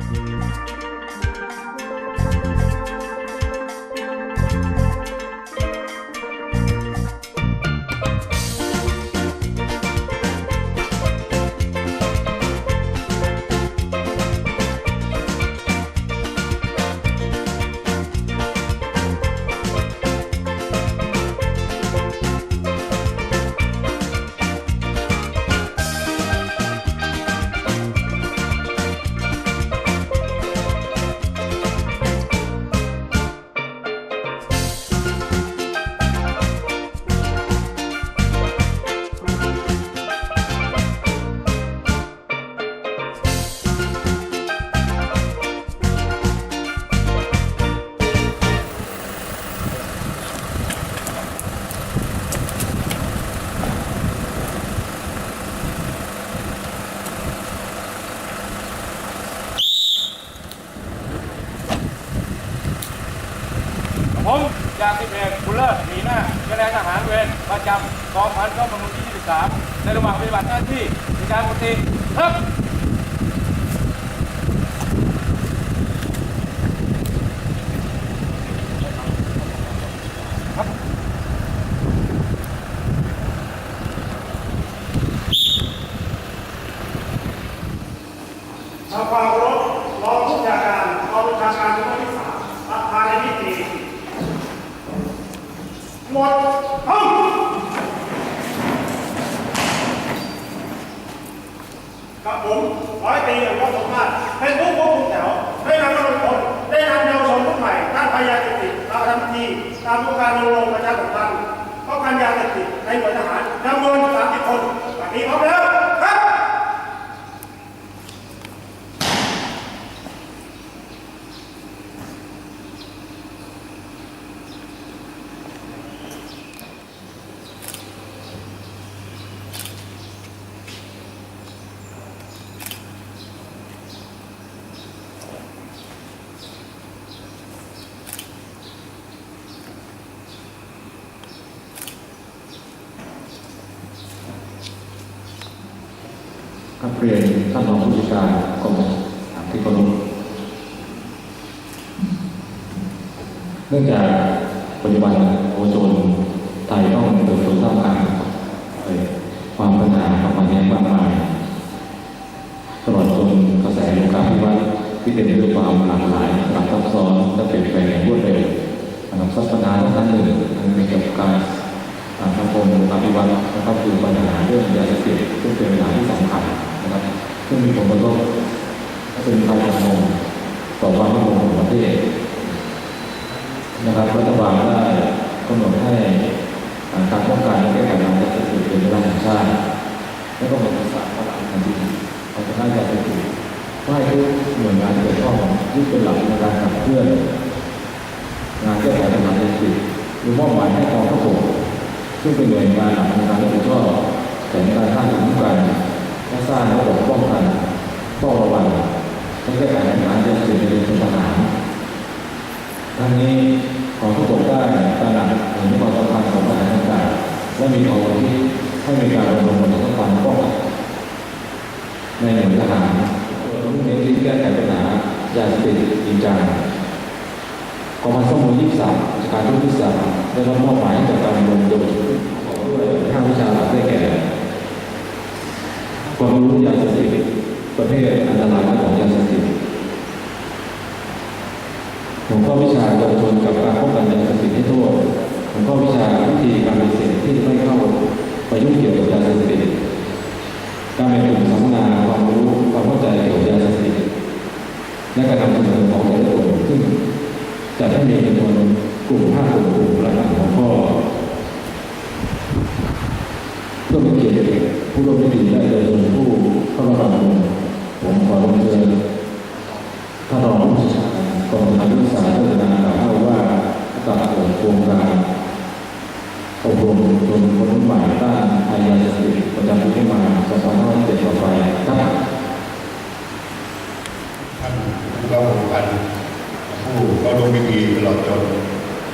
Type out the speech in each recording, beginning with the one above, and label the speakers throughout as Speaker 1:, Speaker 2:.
Speaker 1: Thank you. ผมจากสิบเอกบุลเลิศหมีหน้าคะแนนทหารเวรประจำกองพันเข้าบำรุงที่ 23 ในระหว่างปฏิบัติหน้าที่ในการปกติครับ
Speaker 2: ทำความเคารพรองผู้จัดการกองบัญชาการทุกที่สามประธานในพิธี หมดห้องกับผมร้อยตรีอย่างว่าสมมาตรเป็นผู้ควบคุมแถวให้นำกำลังพลได้นำเยาวชนรุ่นใหม่ต้านพยาเสพติดตามทันทีตามโครงการรณรงประชาสัมพันธ์ป้องกันยาเสพติดในหน่วยทหารจำนวน30คนวันนี้พร้อมแล้วครับ
Speaker 3: ครับ เรียนท่านรองผู้จัดการกรมที่เคารพเนื่องจากปัจจุบันโอโซนไทยต้องเติบโตท่ากางเอ่อความปัญหาความขัดแย้งมากมายตลอดจนกระแสโลกาภิวัตน์ที่เต็มไปด้วยความหลากหลายสลับซับซ้อนและเปลี่ยนแปลงอย่างรวดเร็วอันดับสัปดาห์ทั้งหนึ่งอันเป็นเกี่ยวกับการอ่าสังคมปฏิวัตินะครับคือปัญหาเรื่องยาเสพติดซึ่งเป็นปัญหาที่สำคัญ นะครับซึ่งมีผลกระทบและเป็นภัยสังคมต่อความมั่นคงของประเทศนะครับรัฐบาลได้กำหนดให้การป้องกันและแก้ไขปัญหายาเสพติดเป็นเวลาแห่งชาติและก็กำหนดสารพระราชบัญญัติเอาชนะยาเสพติดเพื่อให้ทุกหน่วยงานเกี่ยวข้องยึดเป็นหลักในการขับเคลื่อนงานแก้ไขปัญหายาเสพติดหรือมอบหมายให้กองทัพบกซึ่งเป็นหน่วยงานหลักในการรับผิดชอบแผนการสร้างคุ้มกันและสร้างระบบป้องกันเฝ้าระวังและแก้ไขปัญหายาเสพติดในเชิงทหารทั้งนี้ขอทุกคนได้ตระหนักถึงความสำคัญของปัญหาต่างๆและมีความคิดให้มีการรณรงค์ในการป้องกันในหน่วยทหารรุ่นเน้นที่แก้ไขปัญหายาเสพติ ดจริงจังกองพันข้อมูล23ราชการรุ่นที่สามได้รับมอบหมายจัดการลงโดยด้วยห้าวิชาหลักได้แก่ ความรู้ยาเสพติดประเภทอันตรายของยาเสพติดหัวข้อวิชาเยาวชนกับการป้องกันยาเสพติดให้โทษหัวข้อวิชาวิธีการ มพิธีต
Speaker 4: ลอดจน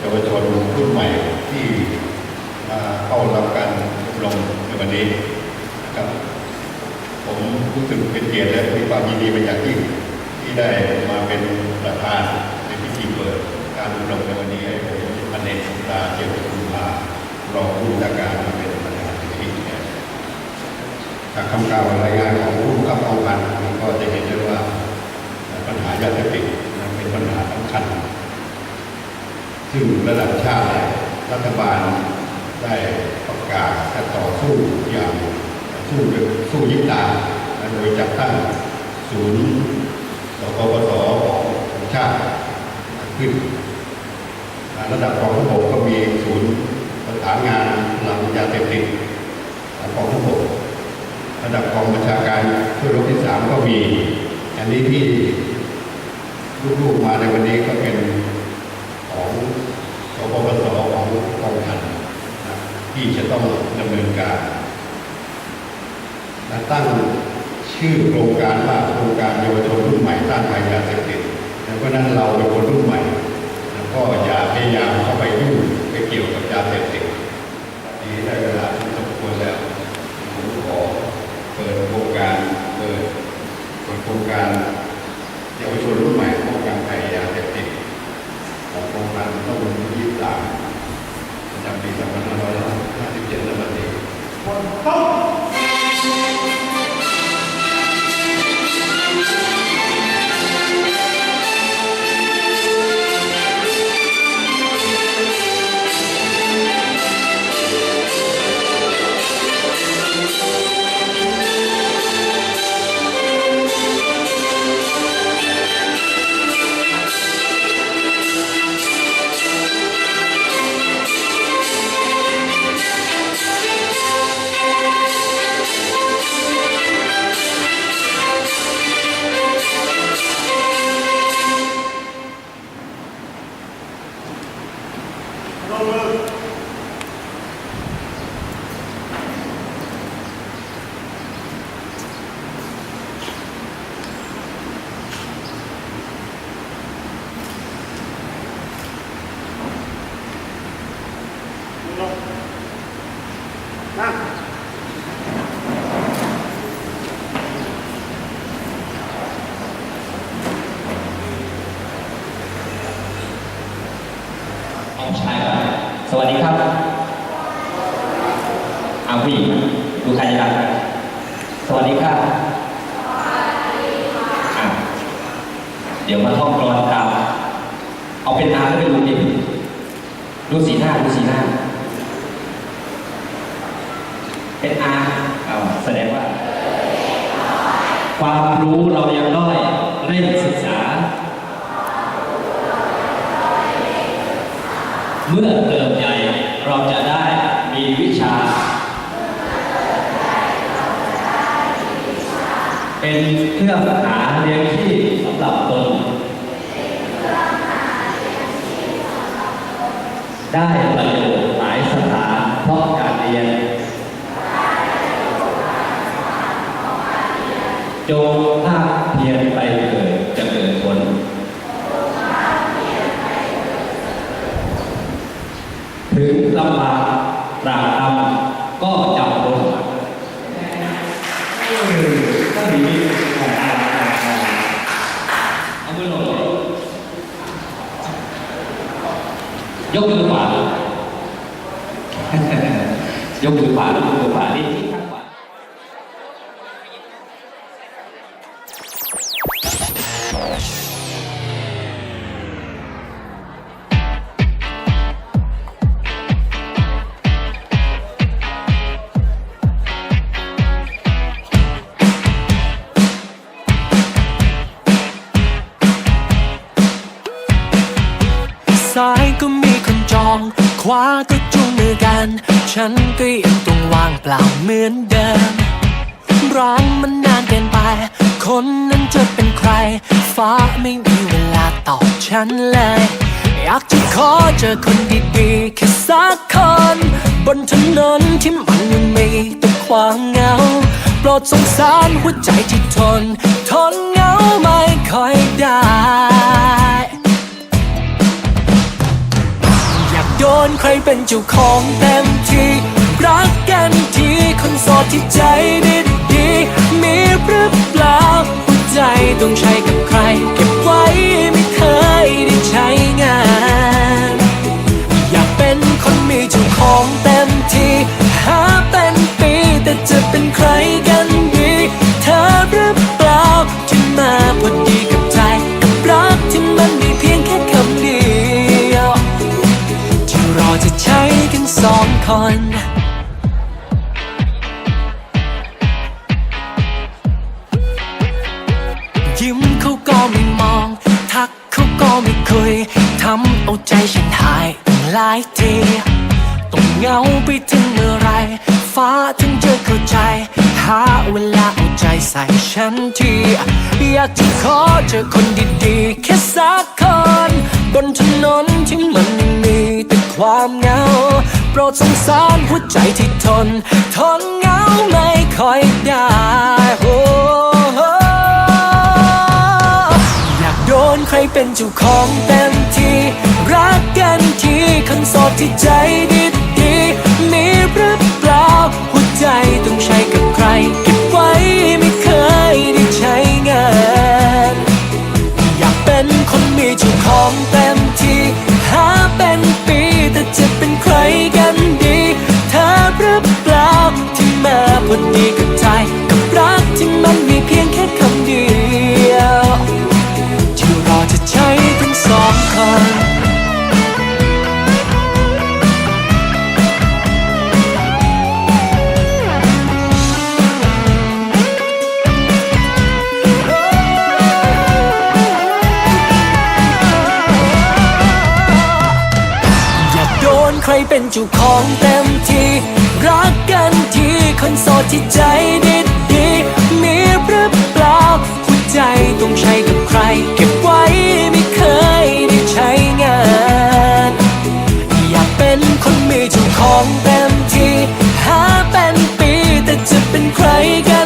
Speaker 4: เยาวชนรุ่นใหม่ที่มาเข้ารับการอบรมในวันนี้นะครับผมรู้สึกเป็นเกียรติและมีความยินดีเป็นอย่างยิ่งที่ได้มาเป็นประธานในพิธีเปิดการอบรมในวันนี้ให้ผมอเนกสงตาเจียวกุลารองผู้จัดการมาเป็นประธานในพิธีเนี่ยจากคำกล่าวรายงานของผู้กำกับกองพันก็จะเห็นได้ว่าปัญหายาเสพติดเป็นปัญหาสำคัญ ซึ่งระดับชาติรัฐบาลได้ประกาศจะต่อสู้อย่างสู้สู้ยิ่งตาโดยจัดตั้งศูนย์สกปสของชาติขึ้น ระดับกองทัพบกก็มีศูนย์ประสานงานหลังยาเสพติดของกองทัพบกระดับกองบัญชาการช่วยรบที่สามก็มี อันนี้ที่ลูกๆมาในวันนี้ก็เป็น ปปสของกองทัพที่จะต้องดำเนินการและตั้งชื่อโครงการว่าโครงการเยาวชนรุ่นใหม่ต้านภัยยาเสพติดเพราะฉะนั้นเราเป็นคนรุ่นใหม่แล้วก็อย่าพยายามเข้าไปยุ่งไปเกี่ยวกับยาเสพติดนี้ได้เวลาที่สมควรแล้วผมขอเปิดโครงการเปิดเปิดโครงการเยาวชนรุ่นใหม่ป้องกันภัยยาเสพติดของโครงการต้องวันที่ยี่สิบสามประจำปีสองพันห้าร้อยห้าสิบเจ็ดและบัดนี้
Speaker 2: เเดี๋
Speaker 5: ยวมาท่องกรอนตามเอาเป็นอาแล้วเป็นดูดิดูสีหน้าดูสีหน้า เป็นอาเอาแสดงว่า ความรู้เรายังด้อยเร่งศึกษา เมื่อเติบใหญ่เราจะได้มีวิชา เป็นเครื่องหาเลี้ยงชีพสำหรับตน ได้ประโยชน์หลายสถานเพราะการเรียน จงภาคเพียรไปเกิดจะเกิดผลถึงลำบากตรากตำก็จำบนก็ดีเอามือลง ยกมือขวายกมือขวายกมือขวานี่ที่ข้างขวา
Speaker 6: ซ้ายก็มีคนจ องขวาก็จูงมือกัน ฉันก็ยังต้องว่างเปล่าเหมือนเดิมร้านมันนานเกินไป คนนั้นจะเป็นใคร ฟ้าไม่มีเวลาตอบฉันเลย อยากจะขอเจอคนดีๆแค่สักคน บนถนนที่มันยังมีแต่ความเหงาโปรดสงสารหัวใจที่ทน ทนเหงาไม่ค่อยได้ วนใครเป็นเจ้าของเต็มที่ รักกันทีคนโสดที่ใจดีมีหรือเปล่าหัวใจต้องใช้กับใคร เก็บไว้ไม่เคยได้ใช้งาน อยากเป็นคนมีเจ้าของเต็มที่ หาเป็นปีแต่จะเป็นใครกัน ยิ้มเขาก็ไม่มอง ทักเขาก็ไม่คุย ทำเอาใจฉันหายตั้งหลายทีต้องเหงาไปถึงเมื่อไร ฟ้าถึงจะเข้าใจ หาเวลาเอาใจใส่ฉันที อยากจะขอเจอคนดีๆ แค่สักคน บนถนนที่มันมีแต่ความเหงา ปรดสงสารหัวใจที่ทน ทนเหงาไม่ค่อยได้โอ้อยากโดนใครเป็นเจ้าของเต็มที่ รักกันทีคนโสดที่ใจดีดีมีหรือเปล่า หัวใจต้องใช้กับใคร เก็บไว้ไม่เคยได้ใช้งาน อยากเป็นคนมีเจ้าของเต็ม เจ้าของเต็มที่ รักกันทีคนโสดที่ใจดีดีมีหรือเปล่าหัวใจต้องใช้กับใคร เก็บไว้ไม่เคยได้ใช้งาน อยากเป็นคนมีเจ้าของเต็มที่ หาเป็นปีแต่จะเป็นใครกัน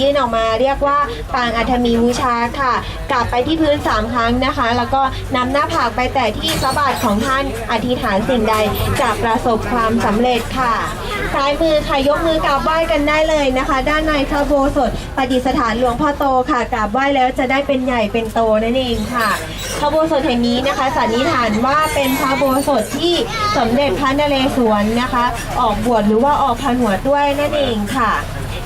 Speaker 6: ยื่
Speaker 7: นออกมาเรียกว่าปางอัฐมีบูชาค่ะ กลับไปที่พื้นสามครั้งนะคะ แล้วก็นำหน้าผากไปแต่ที่พระบาทของท่านอธิษฐานสิ่งใดจะประสบความสำเร็จค่ะซ้ายมือค่ะยกมือกราบไหว้กันได้เลยนะคะ ด้านในพระโบสถประดิษฐานหลวงพ่อโตค่ะกราบไหว้แล้วจะได้เป็นใหญ่เป็นโตนั่นเองค่ะพระโบสถแห่งนี้นะคะสันนิษฐานว่าเป็นพระโบสถที่สมเด็จพระนเรศวรนะคะ ออกบวชหรือว่าออกผนวดด้วยนั่นเองค่ะ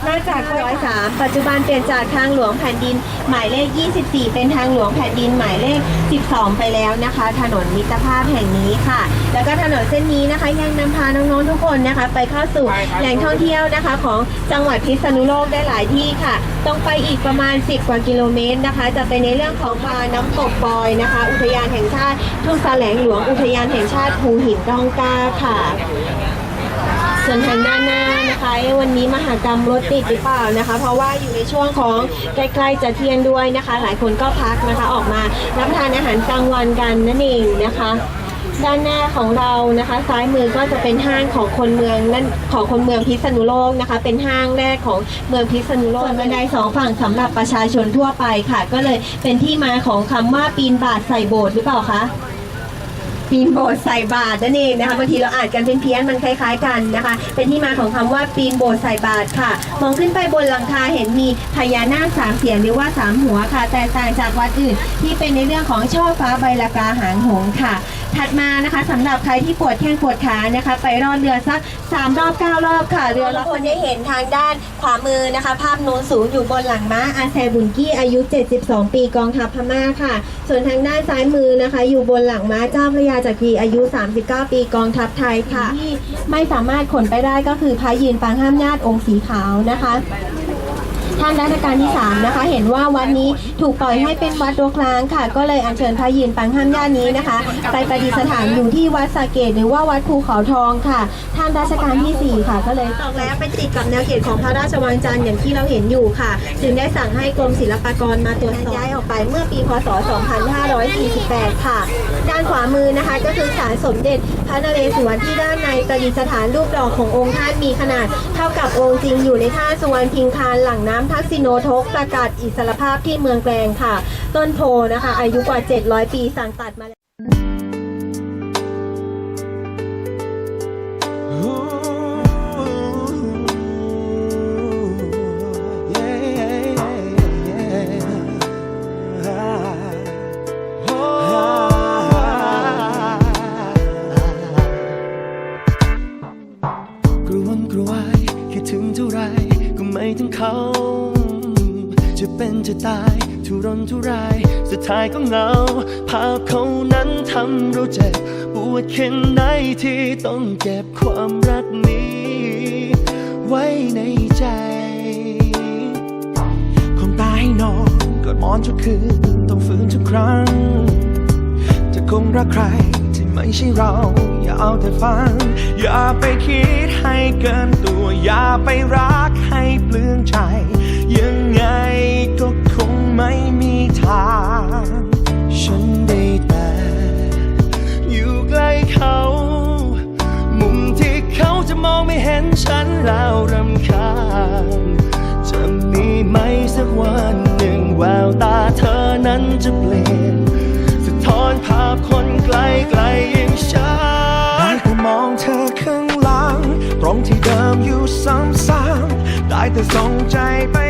Speaker 7: นอกจากร้อยสามปัจจุบันเปลี่ยนจากทางหลวงแผ่นดินหมายเลข 24 เป็นทางหลวงแผ่นดินหมายเลข 12 ไปแล้วนะคะ ถนนมิตรภาพแห่งนี้ค่ะ แล้วก็ถนนเส้นนี้นะคะ ยังนำพาน้องๆทุกคนนะคะ ไปเข้าสู่แหล่งท่องเที่ยวนะคะ ของจังหวัดพิษณุโลกได้หลายที่ค่ะต้องไปอีกประมาณ 10 กว่ากิโลเมตรนะคะ จะเป็นในเรื่องของพาน้ำตกปอยนะคะ อุทยานแห่งชาติทุ่งแสลงหลวงอุทยานแห่งชาติภูหินร่องกล้าค่ะ ส่วนทางด้านหน้านะคะวันนี้มหากรรมรถติดหรือเปล่านะคะ เพราะว่าอยู่ในช่วงของใกล้ๆจะเที่ยงด้วยนะคะ หลายคนก็พักนะคะออกมารับประทานอาหารกลางวันกันนั่นเองนะคะด้านหน้าของเรานะคะ ซ้ายมือก็จะเป็นห้างของคนเมืองนั่นของคนเมืองพิษณุโลกนะคะ เป็นห้างแรกของเมืองพิษณุโลกส่วนบันไดสองฝั่งสำหรับประชาชนทั่วไปค่ะ ก็เลยเป็นที่มาของคำว่าปีนบาทใส่โบสถ์หรือเปล่าคะ ปีนโบสถ์ใส่บาตรนั่นเองนะคะบางทีเราอ่านกันเป็นเพี้ยนๆมันคล้าย ๆกันนะคะ เป็นที่มาของคำว่าปีนโบสถ์ใส่บาตรค่ะ มองขึ้นไปบนหลังคาเห็นมีพญานาคสามเสียนหรือว่าสามหัวค่ะ แต่ต่างจากวัดอื่นที่เป็นในเรื่องของช่อฟ้าใบลากาหางหงส์ค่ะ ถัดมานะคะสำหรับใครที่ปวดแข้งปวดขานะคะ ไปรอดเรือสัก3รอบ9รอบค่ะ เรือละคนได้เห็นทางด้านขวามือนะคะ ภาพโน้นสูงอยู่บนหลังม้าอาเซบุนกี้อายุ 72 ปีกองทัพพม่าค่ะ ส่วนทางด้านซ้ายมือนะคะ อยู่บนหลังม้าเจ้าพระยาจักรีอายุ 39 ปีกองทัพไทยค่ะที่ไม่สามารถขนไปได้ก็คือพระยืนปางห้ามญาติองค์สีขาวนะคะ ท่านรัชกาลที่3นะคะ เห็นว่าวัดนี้ถูกปล่อยให้เป็นวัดรกร้างค่ะ ก็เลยอัญเชิญพระยืนปังห้ามญาตินี้นะคะ ไปประดิษฐานอยู่ที่วัดสาเกตหรือว่าวัดภูเขาทองค่ะ ท่านรัชกาลที่ 4 ค่ะ ก็เลยตอกแล้วไปติดกับแนวเขตของพระราชวังจันทร์อย่างที่เราเห็นอยู่ค่ะ จึงได้สั่งให้กรมศิลปากรมาตรวจสอบย้ายออกไปเมื่อปีพศ 2548 ค่ะ ด้านขวามือนะคะก็คือศาลสมเด็จ พระนเรศวรที่ด้านในประดิษฐานรูปดอกขององค์ท่านมีขนาด เท่ากับองค์จริงอยู่ในท่าสุวรรณพิงคารหลังน้ำทักษิโนทกประกาศอิสรภาพที่เมืองแกลงค่ะ ต้นโพนะคะ อายุกว่า 700 ปีสั่งตัดมา
Speaker 8: จะตายทุรนทุราย สุดท้ายก็เหงา ภาพเขานั้นทำเราเจ็บ ปวดแค่ไหนที่ต้องเก็บความรักนี้ ไว้ในใจความตายนอนกอดมอนทุกคืน ต้องฝืนทุกครั้ง จะคงรักใครที่ไม่ใช่เรา อย่าเอาแต่ฟัง อย่าไปคิดให้เกินตัว อย่าไปรัก ให้เปลืองใจ ยังไงก็คงไม่มีทาง ส่งใจไป